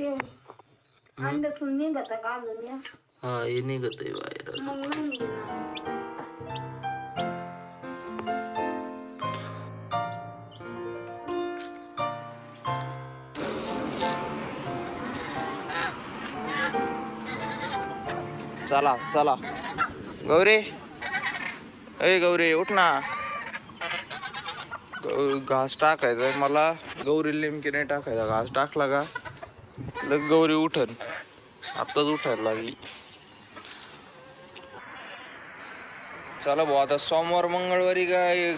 ते अंड्यातून निघत घालून या? हा हे निघत आहे बाहेर मग नाही निघणार चला चला. गौरी. अय गौरी उठ ना. गौ- घास टाकायचा मला. गौरी नेमकी नाही टाकायचा. घास टाकला का? लग गौरी उठन. आत्ताच उठायला लागली. चला भाऊ आता सोमवार मंगळवारी काय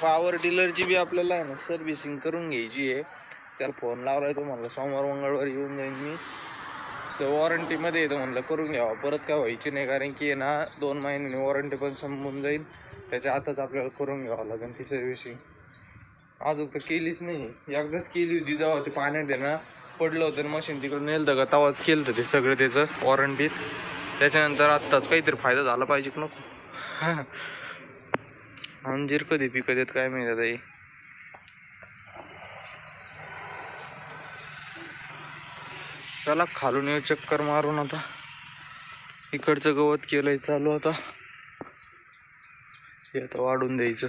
पॉवर डीलरची बी आपल्याला आहे ना सर्व्हिसिंग करून घ्यायची आहे. त्याला फोन लावलाय तो तुम्हाला सोमवार मंगळवारी येऊन जाईन मी. वॉरंटीमध्ये येतो म्हणलं करून घ्यावा परत काय व्हायची नाही कारण की आहे ना दोन महिन्याने वॉरंटी पण संपून जाईल. त्याच्या आताच आपल्याला करून घ्यावं लागेल ती सर्व्हिसिंग अजून तर केलीच नाही. एकदाच केली होती जेव्हा ते पाण्यात आहे ना पडलं होतं मशीन तिकडे नेलं का तवाच केलं होतं ते सगळं त्याचं वॉरंटीत त्याच्यानंतर आत्ताच काहीतरी फायदा झाला पाहिजे की नको. अंजीर कधी पिकत येत काय माहिती आता हे. चला खालून येऊ चक्कर मारून आता. इकडचं गवत केलंय चालू आता. हे आता वाढून द्यायचं.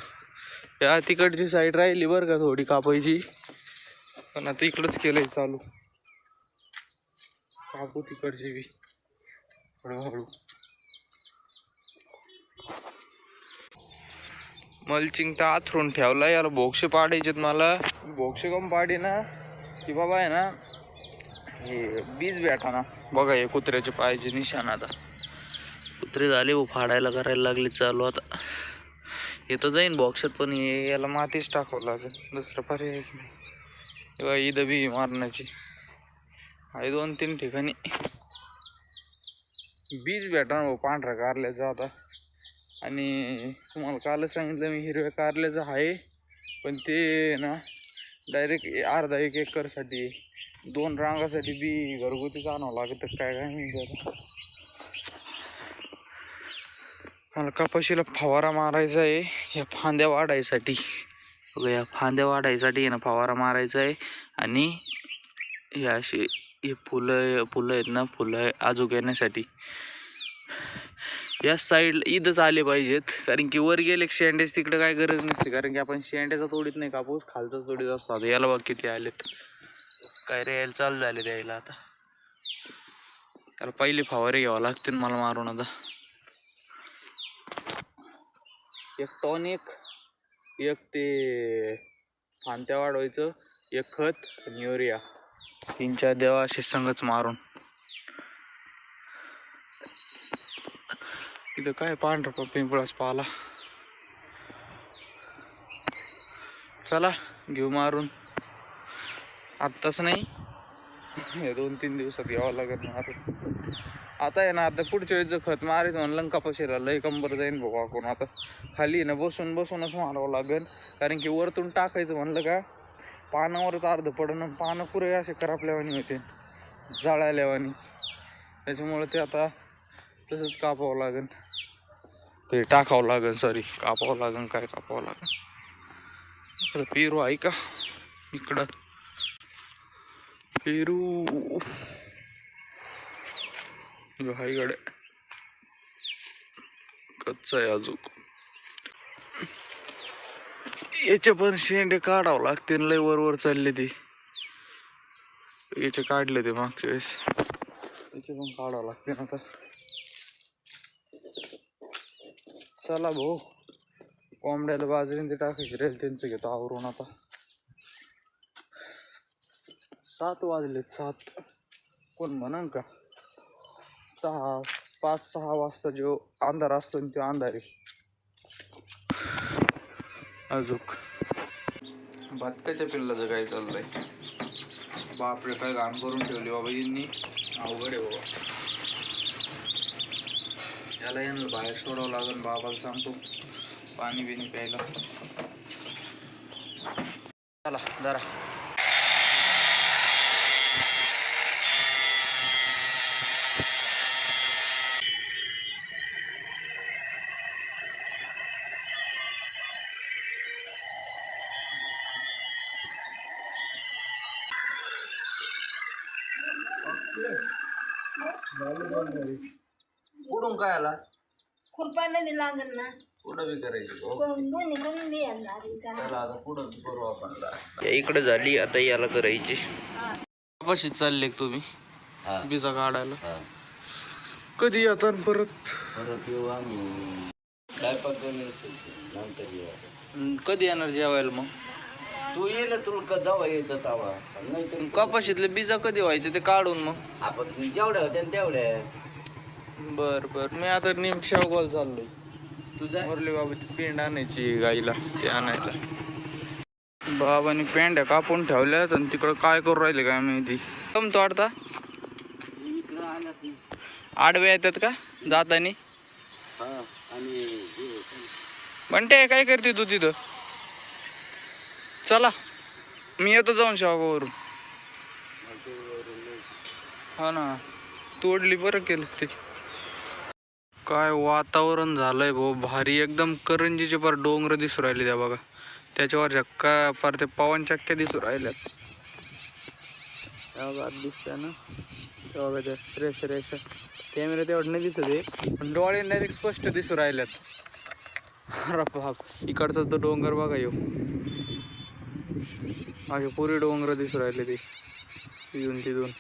या तिकडची साईड राहिली बरं का थोडी कापायची. पण आता इकडंच केलंय चालू. टाकू तिकडची बी. हळूहळू. मल्चिंग तर आथरून ठेवला याला बोक्षे पाडायचेत मला. बोक्षे कम पाडी ना? की बाबा आहे ना हे बीज भेटा ना बघा हे कुत्र्याचे पायाचे निशाण आता. कुत्रे झाले व फाडायला करायला लागले चालू आता. हे तर जाईन बॉक्सात पण हे याला मातीच टाकावं लागेल. दुसरं पर्यायच नाही. इथं बी मारण्याची. आहे दोन तीन ठिकाणी. बीज भेटणार भाऊ पांढऱ्या कारल्याचं आता. आणि तुम्हाला कालच सांगितलं मी हिरव्या कारल्याचं आहे. पण ते ना डायरेक्ट अर्धा एक एकरसाठी दोन रांगासाठी बी घरगुतीच आणावं लागत. काय काय माहिती आता. मला कपाशीला फवारा मारायचा आहे या फांद्या वाढायसाठी. बघा या फांद्या वाढायसाठी ना फवारा मारायचा आहे. आणि हे असे हे फुलं फुलं आहेत ना फुलं आजूक येण्यासाठी. या साईडला इथंच आले पाहिजेत. कारण की वर गेले की तिकडं काय गरज नसते. कारण की आपण शेंड्याचा तोडीत नाही कापूस खालचाच तोडीत असतो. आता याला बघ किती आलेत. काय रे यायला चालू झाले द्यायला आता. त्याला पहिले फवारे घ्यावं लागतील मला मारून आता. एक टॉनिक एक ते फांत्या वाढवायचं एक खत आणि युरिया तीन चार देवा असे संगच मारून. इथं काय पांढरा पिंपळाच पाला? चला घेऊ मारून. आत्ताच नाही. हे दोन तीन दिवसात घ्यावं लागत मारून आता. आहे ना आता पुढच्या वेळेस जर खत मारायचं म्हणलं कपाशीला लय कंबर जाईन बघा कोण आता खाली ना बसून बसूनच मारावं लागेल कारण की वरतून टाकायचं म्हणलं का पानावरच अर्ध पडणं पानं पुरे असे करापल्यावानी होते. जाळ्याल्यावानी त्याच्यामुळे ते आता तसंच कापावं लागेल ते टाकावं लागेल सॉरी कापावं लागेल काय कापावं लागेल इकडं पेरू आहे का? इकडं. पेरू. हाय कच्चा आहे अजून. याचे पण शेंडे काढावं लागते लय वर वर चालले ते. याचे काढले ते मागच्या वेळेस. याचे पण काढावं लागते आता. चला भाऊ. कोंबड्याला बाजरी ते टाकायचे रेल त्यांचं घेतो आवरून आता. सात वाजले सात. कोण म्हणन का? सहा पाच सहा वाजता जो अंधार असतो ना तो अंधारी अजूक. बदकाच्या पिल्लाचं काय चाललंय. बापरे काय घाण करून ठेवली बाबा यांनी अवघड आहे बाबा. याला यांना बाहेर सोडावं लागेल बाबाला सांगतो. पाणी बिणी प्यायला. चला जरा. कुठून काय आला? खुरपायला बी लागेल ना. कुठं बी करायची कोण दोन्ही करून बी येणार का त्याला. आता पुढं करू आपण इकडे झाली आता याला करायची. कशी चालले तुम्ही? बिजा काढायला. कधी आता परत? परत येऊ आम्ही. स्वयंपाक नंतर येऊ हम्म, कधी येणार जेवायला मग? तू ये ना तुला जावा यायचं तवा. नाहीतर कपाशीतले बिजा कधी व्हायचे ते काढून मग. आपण जेवढ्या होत्या ना तेवढ्या. बर बर. मी आता नेमक शेवगाव चाललोय. तुझा मुरली बाबाची पेंड आणायची गाईला ते आणायला. बाबाने पेंड्या कापून ठेवल्यात आणि तिकडं काय करू राहिले काय माहिती. कम तो वाटता? इकडं आला तू आडव्या येतात का? जातानी? हा आणि हे. होतं. म्हणते काय करते तू तिथं? चला मी येतो जाऊन शेवगाववरून हा ना तोडली बरं केलं ते. काय वातावरण झालंय भाऊ भारी. एकदम करंजीचे पार डोंगर दिसू राहिले त्या बघा. त्याच्यावर चक्का पार ते पवन चक्क्या दिसू राहिल्यात त्या बघा आत दिसतंय ना. त्या बघा त्या रेषा रेषा. कॅमेरा तेवढं नाही दिसत आहे पण डोळे डायरेक्ट स्पष्ट दिसू राहिल्यात अरे बाप इकडचा तो डोंगर बघा येऊ माझे पुरे डोंगर दिसू राहिले ते. तिथून तिथून.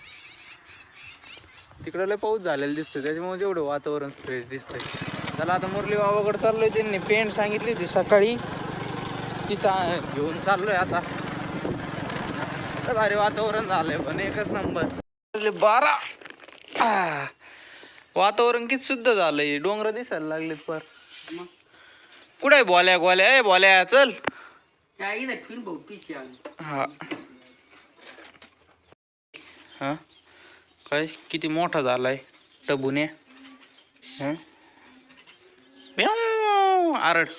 तिकडं लय पाऊस झालेला दिसतोय त्याच्यामुळे जेवढं वातावरण फ्रेश दिसतंय. चला आता मुरली बाबाकडे चाललोय त्यांनी पेंट सांगितली ती सकाळी. ती चा घेऊन चाललोय आता. भारी वातावरण झालंय पण एकच नंबर. बारा. वातावरण किती शुद्ध झालंय. डोंगर दिसायला लागलेत पर. कुठे बोल्या गोल्या ए बोल्या चल. हा हा काय? किती मोठा झालाय? टबुने? हं? आरड.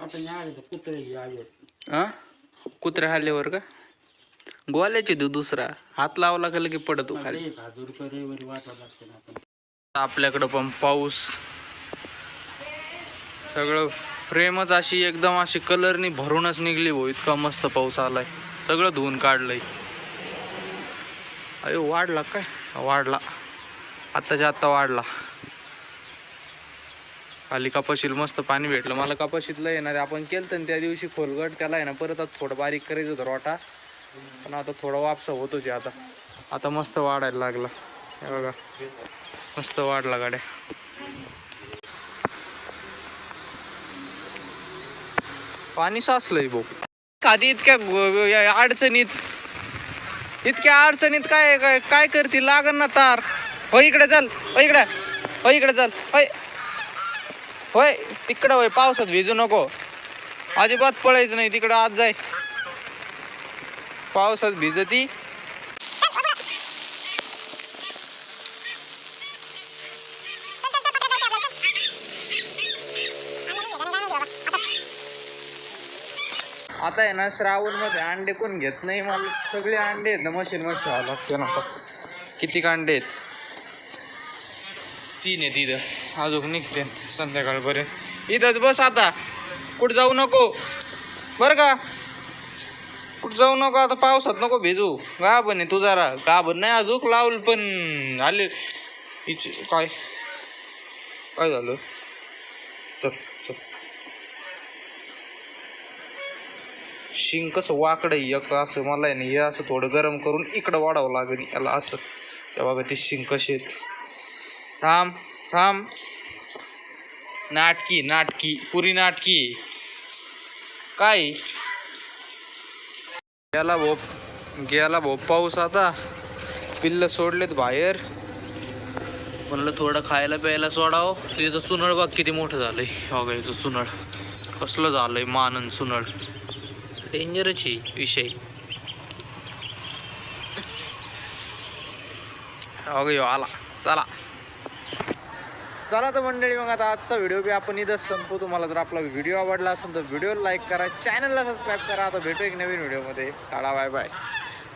आता नाही कुत्रे आले हा? कुत्रे हल्ल्यावर का? गोल्याचे देऊ दुसरा. हात लावला का लगे पडतो खाली? एक हजार रुपये रविवारी वाटावं लागते ना आपण आपल्याकडं पण पाऊस. सगळं फ्रेमच अशी एकदम अशी कलरनी भरूनच निघली भाऊ. इतका मस्त पाऊस आलाय. सगळं धुवून काढलंय. अरे वाढला काय? वाढला. आत्ताच्या आत्ता वाढला. खाली कपाशील मस्त पाणी भेटलं. मला कपाशीतलं येणार आपण केलं तर त्या दिवशी खोलगट त्याला आहे ना परत आता थोडं बारीक करायचं होतं रोटा. पण आता थोडा वापसा होतो जे आता. आता मस्त वाढायला लागला. हे बघा. मस्त वाढला गाड्या. पाणी साचलंय भाऊ खादी इतक्या अडचणीत इतक्या अडचणीत काय काय काय करते? लागन ना तार. हो इकडे चल. हो इकडे. हो इकडे चल. होय होय तिकडं होय. पावसात भिजू नको. अजिबात पळायचं नाही. तिकडं आज जाय. पावसात भिजती. आता आहे ना श्रावणमध्ये अंडे कोण घेत नाही मला. सगळे अंडे आहेत ना मशीन मध्ये ठेवावं लागते ना. किती अंडे आहेत? तीन आहे तिथं अजून निघते संध्याकाळपर्यंत. इथंच बस आता. कुठं जाऊ नको. बरं का? कुठं जाऊ नको आता पावसात नको भेजू. गाभण आहे तू जरा. गाभण नाही अजून लावलं पण. आले. इच काय? काय झालं? चल शिंग कसं वाकडं एक असं मला आहे ना हे असं थोडं गरम करून इकडं वाढावं लागेल याला असं. तेव्हा ती शिंग कशी थांब थांब. नाटकी नाटकी पुरी नाटकी. काय? गेला भो गेला भो पाऊस आता. पिल्ल सोडलेत बाहेर. म्हणलं थोडं खायला प्यायला सोडावं. तिथं चुनळ बघ किती मोठं झालंय. हो इथं चुनळ. कसलं झालंय मानन चुनळ. डेंजरच विषय. अगं आला. चला. चला तर मंडळी मग आता आजचा व्हिडिओ बी आपण इथं संपू तुम्हाला जर आपला व्हिडिओ आवडला असेल तर व्हिडिओ लाईक करा चॅनलला सबस्क्राईब करा. आता भेटू एक नवीन व्हिडिओमध्ये. काढा बाय बाय.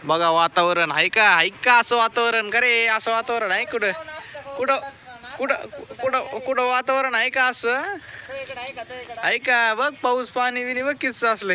बघा वातावरण. आहे का? आहे का असं वातावरण? का रे? असं वातावरण आहे कुठं? कुठं? कुठं? कुठं? कुठं वातावरण आहे का असं? आहे का? बघ पाऊस पाणी बिनी बघ किस्सा असलं